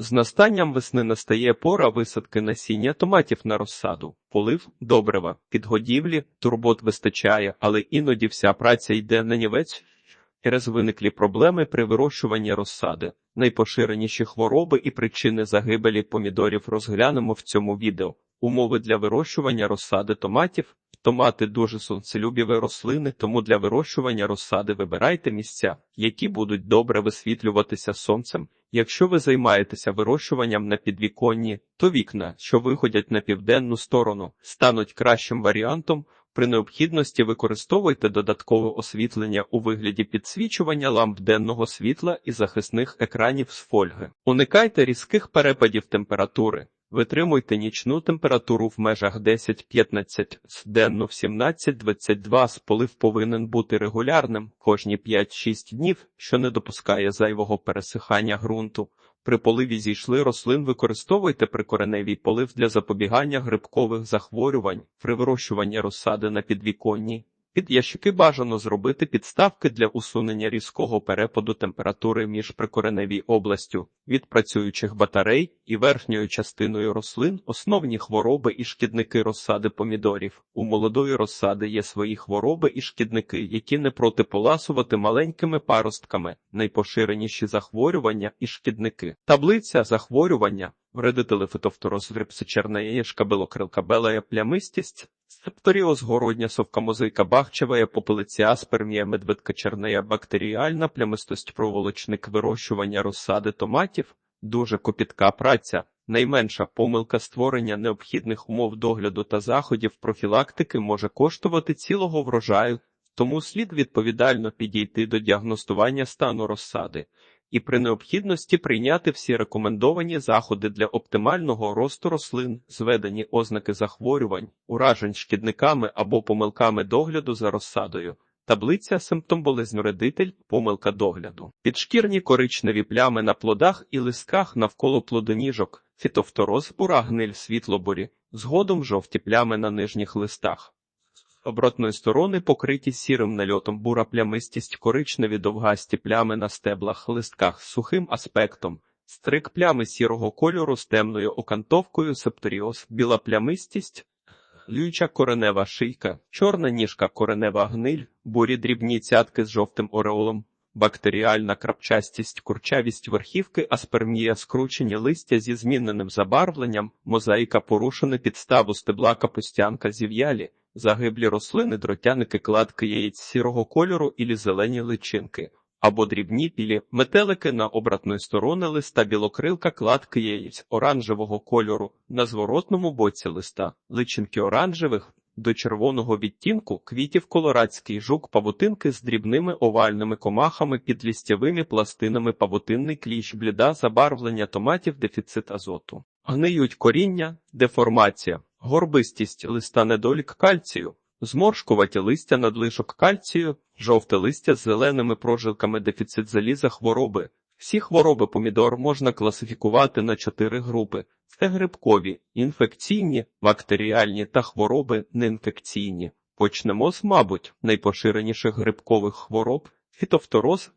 З настанням весни настає пора висадки насіння томатів на розсаду, полив, добрива, підгодівлі, турбот вистачає, але іноді вся праця йде на нівець. Через виниклі проблеми при вирощуванні розсади. Найпоширеніші хвороби і причини загибелі помідорів розглянемо в цьому відео. Умови для вирощування розсади томатів. Томати дуже сонцелюбіві рослини, тому для вирощування розсади вибирайте місця, які будуть добре висвітлюватися сонцем. Якщо ви займаєтеся вирощуванням на підвіконні, то вікна, що виходять на південну сторону, стануть кращим варіантом. При необхідності використовуйте додаткове освітлення у вигляді підсвічування ламп денного світла і захисних екранів з фольги. Уникайте різких перепадів температури. Витримуйте нічну температуру в межах 10-15, денну в 17-22 сполив повинен бути регулярним кожні 5-6 днів, що не допускає зайвого пересихання ґрунту. При поливі зійшли рослин використовуйте прикореневий полив для запобігання грибкових захворювань, при вирощуванні розсади на підвіконні. Під ящики бажано зробити підставки для усунення різкого перепаду температури між прикореневій областю від працюючих батарей і верхньою частиною рослин, основні хвороби і шкідники розсади помідорів. У молодої розсади є свої хвороби і шкідники, які не протиполасувати маленькими паростками, найпоширеніші захворювання і шкідники. Таблиця захворювання. Вредителі фитофтороз грипсичернаєшка белокрилка белая плямистість, септоріоз городня совка мозаїка бахчевая попелиця спермія медведка чернея бактеріальна плямистость проволочник вирощування розсади томатів, дуже копітка праця. Найменша помилка створення необхідних умов догляду та заходів профілактики може коштувати цілого врожаю, тому слід відповідально підійти до діагностування стану розсади і при необхідності прийняти всі рекомендовані заходи для оптимального росту рослин, зведені ознаки захворювань, уражень шкідниками або помилками догляду за розсадою. Таблиця симптом болезнь-редитель, помилка догляду, підшкірні коричневі плями на плодах і листках навколо плодоніжок, фітофтороз, бура гниль світлобурі, згодом жовті плями на нижніх листах. Обратної сторони покриті сірим нальотом бура плямистість, коричневі довгасті плями на стеблах, листках з сухим аспектом, стрик плями сірого кольору з темною окантовкою, септоріоз, біла плямистість, люча коренева шийка, чорна ніжка коренева гниль, бурі дрібні цятки з жовтим ореолом, бактеріальна крапчастість, курчавість верхівки, аспермія, скручені листя зі зміненим забарвленням, мозаїка порушена підставу стебла капустянка зів'ялі, загиблі рослини, дротяники, кладки яєць сірого кольору ілі зелені личинки, або дрібні пілі, метелики на обратної сторони листа білокрилка, кладки яєць оранжевого кольору, на зворотному боці листа, личинки оранжевих, до червоного відтінку квітів колорадський жук павутинки з дрібними овальними комахами під лістєвими пластинами павутинний кліщ, бліда, забарвлення томатів, дефіцит азоту. Гниють коріння, деформація, горбистість листа недолік кальцію, зморшкуваті листя надлишок кальцію, жовте листя з зеленими прожилками дефіцит заліза хвороби. Всі хвороби помідор можна класифікувати на чотири групи: це грибкові, інфекційні, бактеріальні та хвороби неінфекційні. Почнемо з, мабуть, найпоширеніших грибкових хвороб фітофтороз,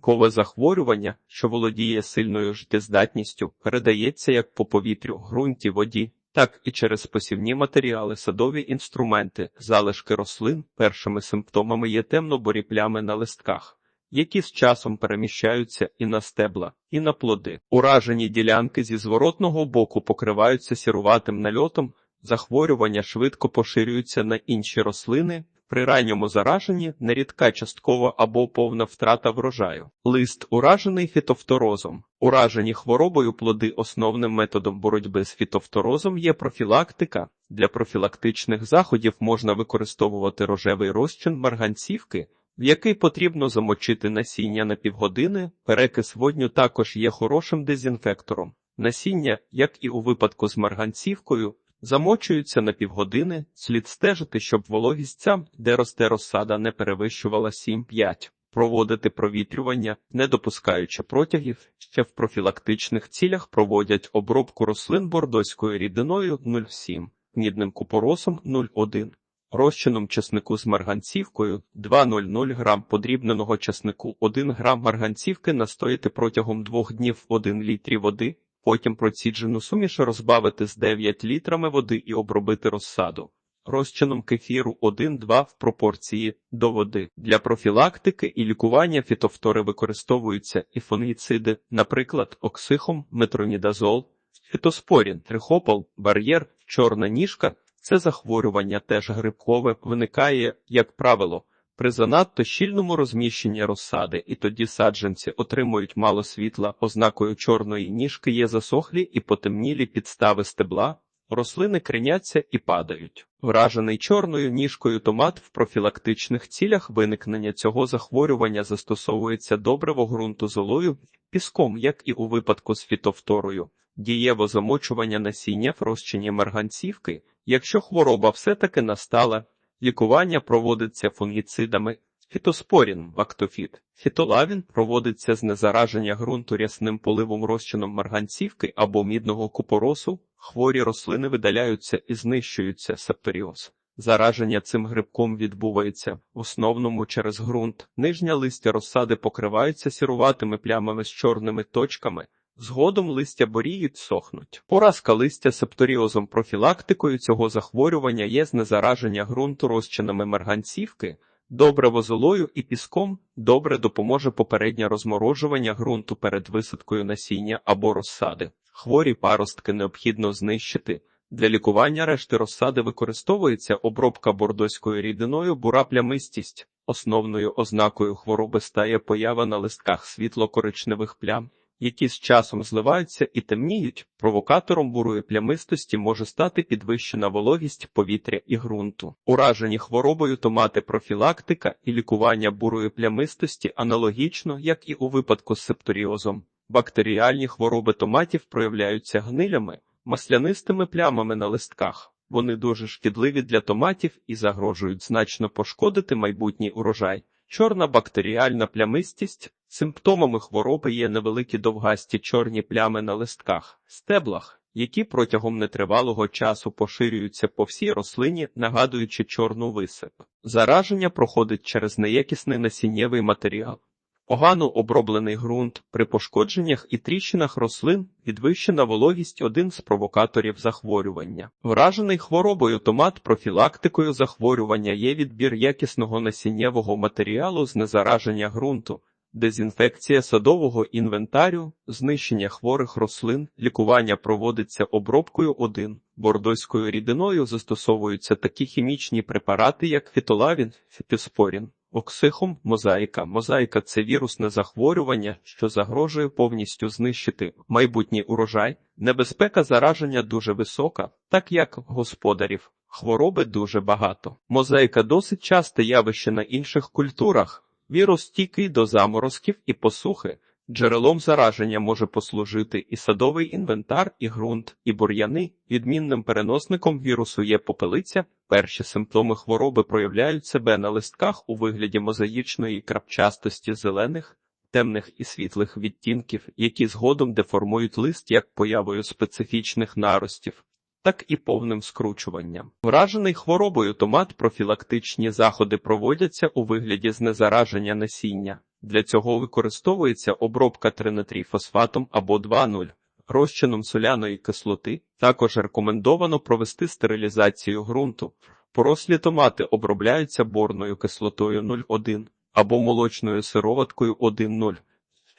кове захворювання, що володіє сильною життєздатністю, передається як по повітрю, ґрунті, воді, так і через посівні матеріали, садові інструменти, залишки рослин. Першими симптомами є темно-борі плями на листках які з часом переміщаються і на стебла, і на плоди. Уражені ділянки зі зворотного боку покриваються сіруватим нальотом, захворювання швидко поширюються на інші рослини. При ранньому зараженні нерідка часткова або повна втрата врожаю. Лист уражений фітофторозом. Уражені хворобою плоди основним методом боротьби з фітофторозом є профілактика. Для профілактичних заходів можна використовувати рожевий розчин марганцівки, в який потрібно замочити насіння на півгодини, перекис водню також є хорошим дезінфектором. Насіння, як і у випадку з марганцівкою, замочуються на півгодини, слід стежити, щоб вологість ця, де росте розсада, не перевищувала 7-5. Проводити провітрювання, не допускаючи протягів, ще в профілактичних цілях проводять обробку рослин бордоською рідиною 0,7, гнідним купоросом 0,1. розчином чеснику з марганцівкою 2,00 грам подрібненого чеснику 1 грам марганцівки настояти протягом двох днів в 1 літрі води, потім проціджену суміш розбавити з 9 літрами води і обробити розсаду. Розчином кефіру 1-2 в пропорції до води. Для профілактики і лікування фітофтори використовуються і фунгіциди, наприклад, оксихом, метронідазол, фітоспорін, трихопол, бар'єр, чорна ніжка. Це захворювання теж грибкове виникає, як правило, при занадто щільному розміщенні розсади, і тоді саджанці отримують мало світла, ознакою чорної ніжки є засохлі і потемнілі підстави стебла, рослини криняться і падають. Вражений чорною ніжкою томат в профілактичних цілях виникнення цього захворювання застосовується добриво ґрунту золою, піском, як і у випадку з фітофторою. Дієво замочування насіння в розчині марганцівки, якщо хвороба все-таки настала, лікування проводиться фунгіцидами, фітоспорін, бактофіт, фітолавін проводиться з незараження ґрунту рясним поливом розчином марганцівки або мідного купоросу, хворі рослини видаляються і знищуються септоріоз. Зараження цим грибком відбувається в основному через ґрунт. Нижня листя розсади покриваються сіруватими плямами з чорними точками. Згодом листя боріють, сохнуть. Поразка листя септоріозом профілактикою цього захворювання є знезараження ґрунту розчинами марганцівки, добре возолою і піском, добре допоможе попереднє розморожування ґрунту перед висадкою насіння або розсади. Хворі паростки необхідно знищити. Для лікування решти розсади використовується обробка бордоською рідиною бура плямистість. Основною ознакою хвороби стає поява на листках світло-коричневих плям які з часом зливаються і темніють, провокатором бурої плямистості може стати підвищена вологість повітря і ґрунту. Уражені хворобою томати профілактика і лікування бурої плямистості аналогічно, як і у випадку з септоріозом. Бактеріальні хвороби томатів проявляються гнилями, маслянистими плямами на листках. Вони дуже шкідливі для томатів і загрожують значно пошкодити майбутній урожай. Чорна бактеріальна плямистість симптомами хвороби є невеликі довгасті чорні плями на листках, стеблах, які протягом нетривалого часу поширюються по всій рослині, нагадуючи чорну висип. Зараження проходить через неякісний насіннєвий матеріал. Погано оброблений ґрунт при пошкодженнях і тріщинах рослин підвищена вологість один з провокаторів захворювання. Вражений хворобою томат профілактикою захворювання є відбір якісного насіннєвого матеріалу з незараження ґрунту, дезінфекція садового інвентарю, знищення хворих рослин, лікування проводиться обробкою 1. Бордоською рідиною застосовуються такі хімічні препарати, як фітолавін, фітоспорін. Оксихом мозаїка. Мозаїка це вірусне захворювання, що загрожує повністю знищити майбутній урожай. Небезпека зараження дуже висока, так як господарів. Хвороби дуже багато. Мозаїка досить часте явище на інших культурах. Вірус стійкий до заморозків і посухи. Джерелом зараження може послужити і садовий інвентар, і ґрунт, і бур'яни. Відмінним переносником вірусу є попелиця. Перші симптоми хвороби проявляють себе на листках у вигляді мозаїчної крапчастості зелених, темних і світлих відтінків, які згодом деформують лист як появою специфічних наростів. Так і повним скручуванням. Вражений хворобою томат профілактичні заходи проводяться у вигляді знезараження насіння. Для цього використовується обробка тринатріфосфатом або 2,0 розчином соляної кислоти. Також рекомендовано провести стерилізацію ґрунту. Порослі томати обробляються борною кислотою 0,1 або молочною сироваткою 1,0.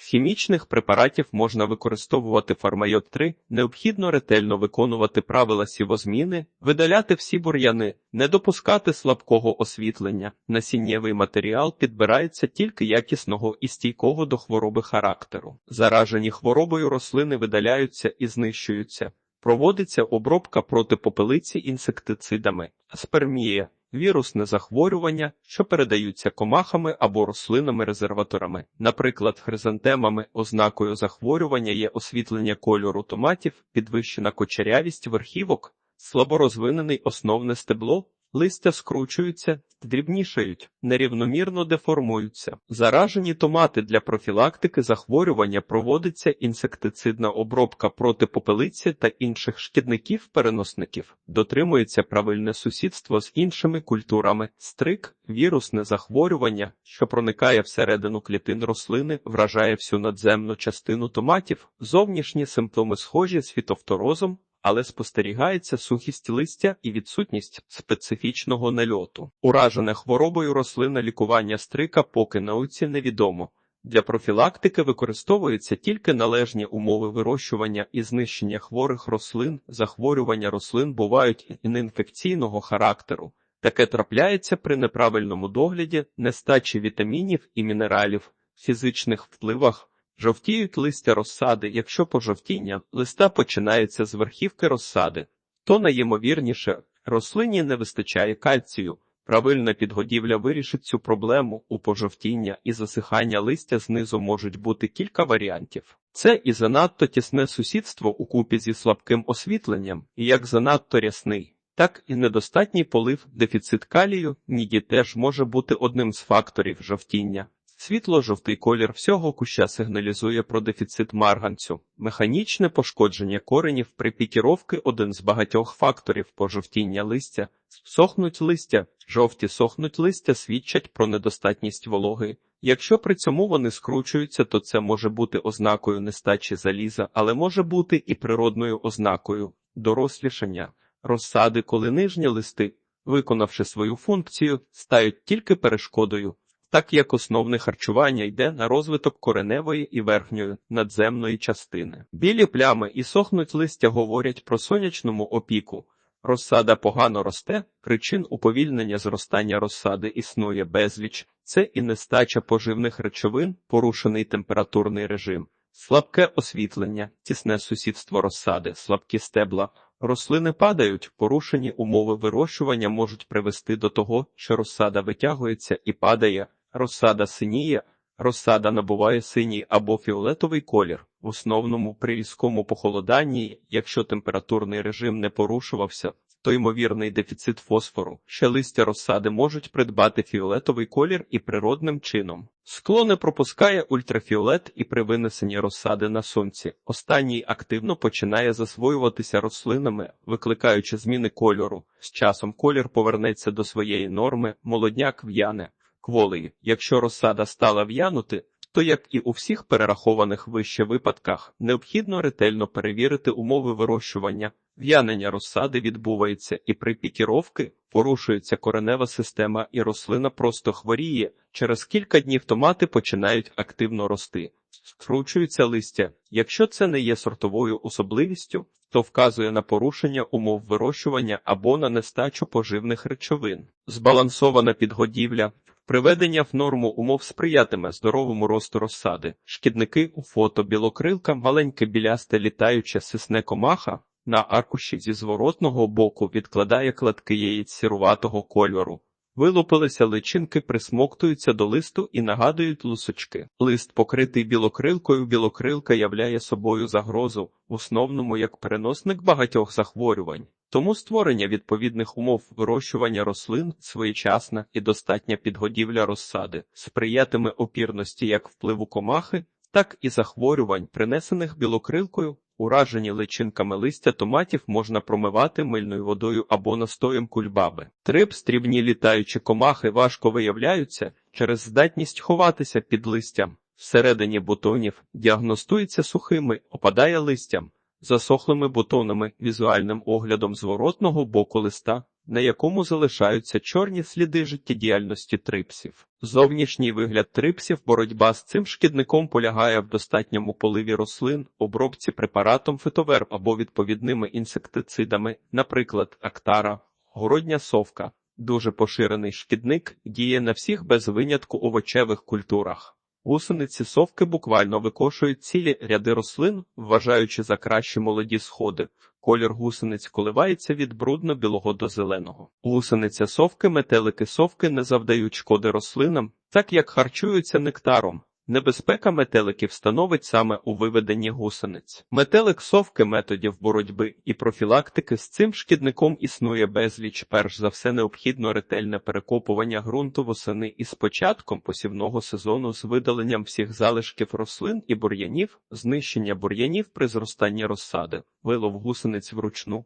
З хімічних препаратів можна використовувати фармайот 3, необхідно ретельно виконувати правила сівозміни, видаляти всі бур'яни, не допускати слабкого освітлення. Насіннєвий матеріал підбирається тільки якісного і стійкого до хвороби характеру. Заражені хворобою рослини видаляються і знищуються. Проводиться обробка проти попелиці інсектицидами, аспермія вірусне захворювання, що передаються комахами або рослинами-резерваторами. Наприклад, хризантемами ознакою захворювання є освітлення кольору томатів, підвищена кочерявість верхівок, слаборозвинений основне стебло, листя скручуються, дрібнішають, нерівномірно деформуються. Заражені томати для профілактики захворювання проводиться інсектицидна обробка проти попелиці та інших шкідників-переносників. Дотримується правильне сусідство з іншими культурами, стрик, вірусне захворювання, що проникає всередину клітин рослини, вражає всю надземну частину томатів. Зовнішні симптоми схожі з фітофторозом, але спостерігається сухість листя і відсутність специфічного нальоту. Уражене хворобою рослина лікування стрика поки науці невідомо. Для профілактики використовуються тільки належні умови вирощування і знищення хворих рослин. Захворювання рослин бувають і неінфекційного характеру. Таке трапляється при неправильному догляді, нестачі вітамінів і мінералів, фізичних впливах. Жовтіють листя розсади, якщо пожовтіння листа починається з верхівки розсади, то найімовірніше рослині не вистачає кальцію. Правильна підгодівля вирішить цю проблему у пожовтіння і засихання листя знизу можуть бути кілька варіантів. Це і занадто тісне сусідство у купі зі слабким освітленням, і як занадто рясний, так і недостатній полив, дефіцит калію, міді теж може бути одним з факторів жовтіння. Світло-жовтий колір всього куща сигналізує про дефіцит марганцю. Механічне пошкодження коренів при пікіровки – один з багатьох факторів пожовтіння листя. Сохнуть листя, жовті сохнуть листя свідчать про недостатність вологи. Якщо при цьому вони скручуються, то це може бути ознакою нестачі заліза, але може бути і природною ознакою дорослішання. Розсади, коли нижні листи, виконавши свою функцію, стають тільки перешкодою так як основне харчування йде на розвиток кореневої і верхньої надземної частини. Білі плями і сохнуть листя говорять про сонячному опіку. Розсада погано росте, причин уповільнення зростання розсади існує безліч, це і нестача поживних речовин, порушений температурний режим, слабке освітлення, тісне сусідство розсади, слабкі стебла. Рослини падають, порушені умови вирощування можуть привести до того, що розсада витягується і падає, Розсада синіє, розсада набуває синій або фіолетовий колір. В основному при різкому похолоданні, якщо температурний режим не порушувався, то ймовірний дефіцит фосфору, ще листя розсади можуть придбати фіолетовий колір і природним чином. Скло не пропускає ультрафіолет і при винесенні розсади на сонці. Останній активно починає засвоюватися рослинами, викликаючи зміни кольору. З часом колір повернеться до своєї норми, молодняк в'яне кволий. Якщо розсада стала в'янути, то, як і у всіх перерахованих вище випадках, необхідно ретельно перевірити умови вирощування. В'янення розсади відбувається і при пікіровки порушується коренева система, і рослина просто хворіє. Через кілька днів томати починають активно рости, скручуються листя. Якщо це не є сортовою особливістю, то вказує на порушення умов вирощування або на нестачу поживних речовин. Збалансована підгодівля Приведення в норму умов сприятиме здоровому росту розсади. Шкідники у фото білокрилка, маленьке білясте літаюче сисне комаха на аркуші зі зворотного боку відкладає кладки яєць сіруватого кольору. Вилупилися личинки, присмоктуються до листу і нагадують лусочки. Лист, покритий білокрилкою, білокрилка являє собою загрозу, в основному як переносник багатьох захворювань. Тому створення відповідних умов вирощування рослин, своєчасна і достатня підгодівля розсади, сприятиме опірності як впливу комахи, так і захворювань, принесених білокрилкою. Уражені личинками листя томатів можна промивати мильною водою або настоєм кульбаби. Триб, стрібні літаючі комахи важко виявляються через здатність ховатися під листям. Всередині бутонів діагностується сухими, опадає листям засохлими бутонами, візуальним оглядом зворотного боку листа, на якому залишаються чорні сліди життєдіяльності трипсів. Зовнішній вигляд трипсів, боротьба з цим шкідником полягає в достатньому поливі рослин, обробці препаратом фитоверб або відповідними інсектицидами, наприклад, актара, городня совка. Дуже поширений шкідник діє на всіх без винятку овочевих культурах. Гусениці совки буквально викошують цілі ряди рослин, вважаючи за кращі молоді сходи. Колір гусениць коливається від брудно-білого до зеленого. Гусениця совки, метелики совки не завдають шкоди рослинам, так як харчуються нектаром. Небезпека метеликів становить саме у виведенні гусениць. Метелик совки методів боротьби і профілактики з цим шкідником існує безліч. Перш за все необхідно ретельне перекопування ґрунту восени із початком посівного сезону з видаленням всіх залишків рослин і бур'янів, знищення бур'янів при зростанні розсади, вилов гусениць вручну.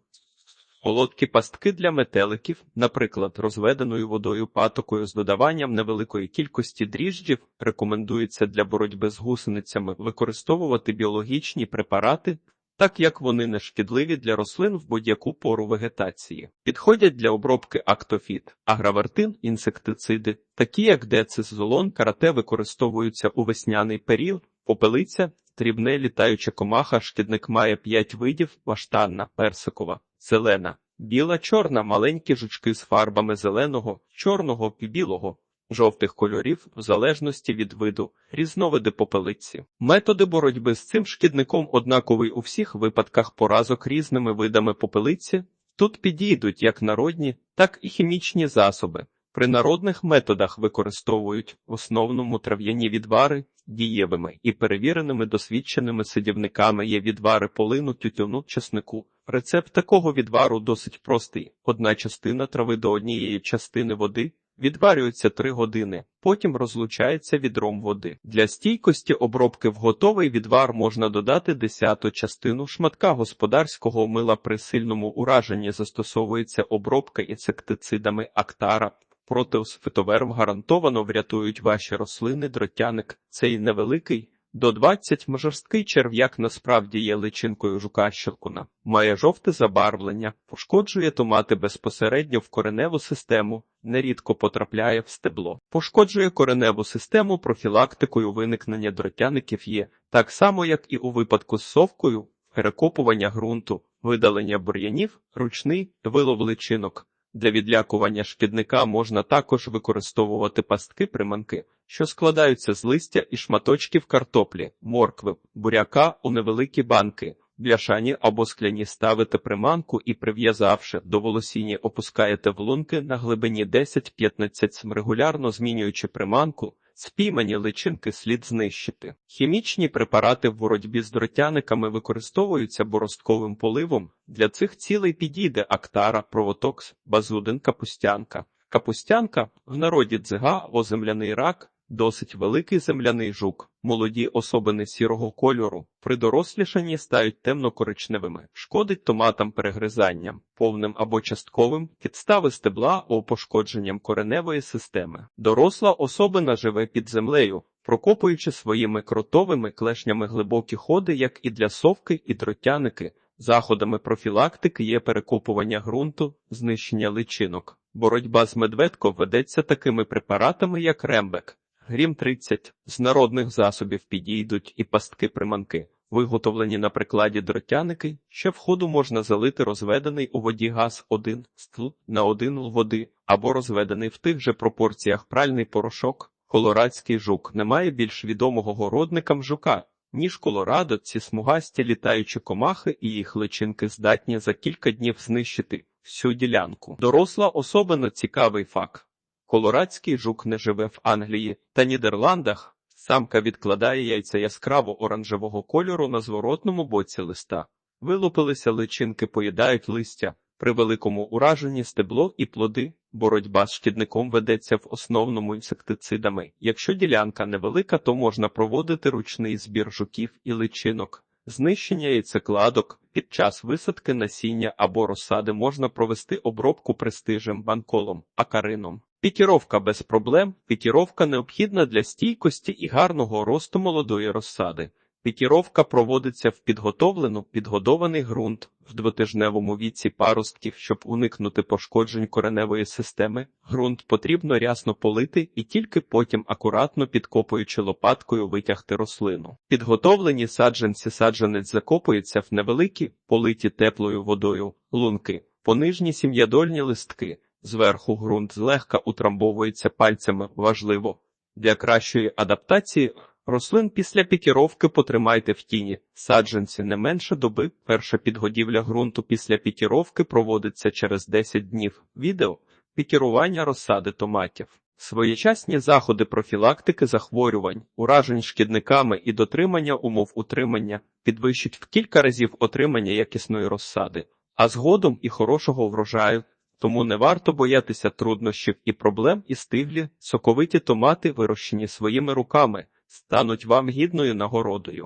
Солодкі пастки для метеликів, наприклад, розведеною водою патокою з додаванням невеликої кількості дріжджів, рекомендується для боротьби з гусеницями використовувати біологічні препарати, так як вони не шкідливі для рослин в будь-яку пору вегетації. Підходять для обробки актофіт, агравертин, інсектициди, такі як децизолон, карате використовуються у весняний період, попелиця, дрібне літаюча комаха, шкідник має 5 видів, баштанна, персикова зелена, біла, чорна, маленькі жучки з фарбами зеленого, чорного і білого, жовтих кольорів, в залежності від виду, різновиди попелиці. Методи боротьби з цим шкідником однаковий у всіх випадках поразок різними видами попелиці. Тут підійдуть як народні, так і хімічні засоби. При народних методах використовують в основному трав'яні відвари, дієвими і перевіреними досвідченими сидівниками є відвари полину, тютюну, чеснику. Рецепт такого відвару досить простий. Одна частина трави до однієї частини води відварюється 3 години, потім розлучається відром води. Для стійкості обробки в готовий відвар можна додати десяту частину шматка господарського мила при сильному ураженні застосовується обробка інсектицидами актара. Протеус фитоверм гарантовано врятують ваші рослини дротяник. Цей невеликий, до 20 жорсткий черв'як насправді є личинкою жука щелкуна, має жовте забарвлення, пошкоджує томати безпосередньо в кореневу систему, нерідко потрапляє в стебло. Пошкоджує кореневу систему профілактикою виникнення дротяників є, так само як і у випадку з совкою, перекопування ґрунту, видалення бур'янів, ручний вилов личинок. Для відлякування шкідника можна також використовувати пастки приманки, що складаються з листя і шматочків картоплі, моркви, буряка у невеликі банки, бляшані або скляні ставите приманку і, прив'язавши до волосіння, опускаєте в лунки на глибині 10-15 см, регулярно змінюючи приманку. Спіймані личинки слід знищити. Хімічні препарати в боротьбі з дротяниками використовуються боростковим поливом. Для цих цілей підійде актара, провотокс, базудин, капустянка. Капустянка в народі дзига оземляний земляний рак, досить великий земляний жук. Молоді особини сірого кольору при дорослішанні стають темно-коричневими, шкодить томатам перегризанням, повним або частковим, підстави стебла або пошкодженням кореневої системи. Доросла особина живе під землею, прокопуючи своїми кротовими клешнями глибокі ходи, як і для совки і дротяники. Заходами профілактики є перекопування ґрунту, знищення личинок. Боротьба з медведко ведеться такими препаратами, як рембек. Грім 30. З народних засобів підійдуть і пастки-приманки, виготовлені на прикладі дротяники, ще в ходу можна залити розведений у воді газ 1 стл на 1 л води, або розведений в тих же пропорціях пральний порошок. Колорадський жук немає більш відомого городникам жука, ніж колорадо, ці смугасті літаючі комахи і їх личинки здатні за кілька днів знищити всю ділянку. Доросла особина цікавий факт. Колорадський жук не живе в Англії та Нідерландах. Самка відкладає яйця яскраво оранжевого кольору на зворотному боці листа. Вилупилися личинки, поїдають листя. При великому ураженні стебло і плоди. Боротьба з шкідником ведеться в основному інсектицидами. Якщо ділянка невелика, то можна проводити ручний збір жуків і личинок. Знищення яйцекладок під час висадки насіння або розсади можна провести обробку престижем, банколом, акарином. Пікіровка без проблем. Пікіровка необхідна для стійкості і гарного росту молодої розсади. Пікіровка проводиться в підготовлену підгодований ґрунт в двотижневому віці паростків, щоб уникнути пошкоджень кореневої системи. Ґрунт потрібно рясно полити і тільки потім акуратно підкопуючи лопаткою витягти рослину. Підготовлені саджанці саджанець закопується в невеликі, политі теплою водою, лунки, понижні сім'ядольні листки. Зверху ґрунт злегка утрамбовується пальцями важливо. Для кращої адаптації рослин після пікіровки потримайте в тіні. Саджанці не менше доби. Перша підгодівля ґрунту після пікіровки проводиться через 10 днів. Відео пікірування розсади томатів. Своєчасні заходи профілактики захворювань, уражень шкідниками і дотримання умов утримання підвищать в кілька разів отримання якісної розсади, а згодом і хорошого врожаю. Тому не варто боятися труднощів і проблем і стиглі, соковиті томати, вирощені своїми руками, стануть вам гідною нагородою.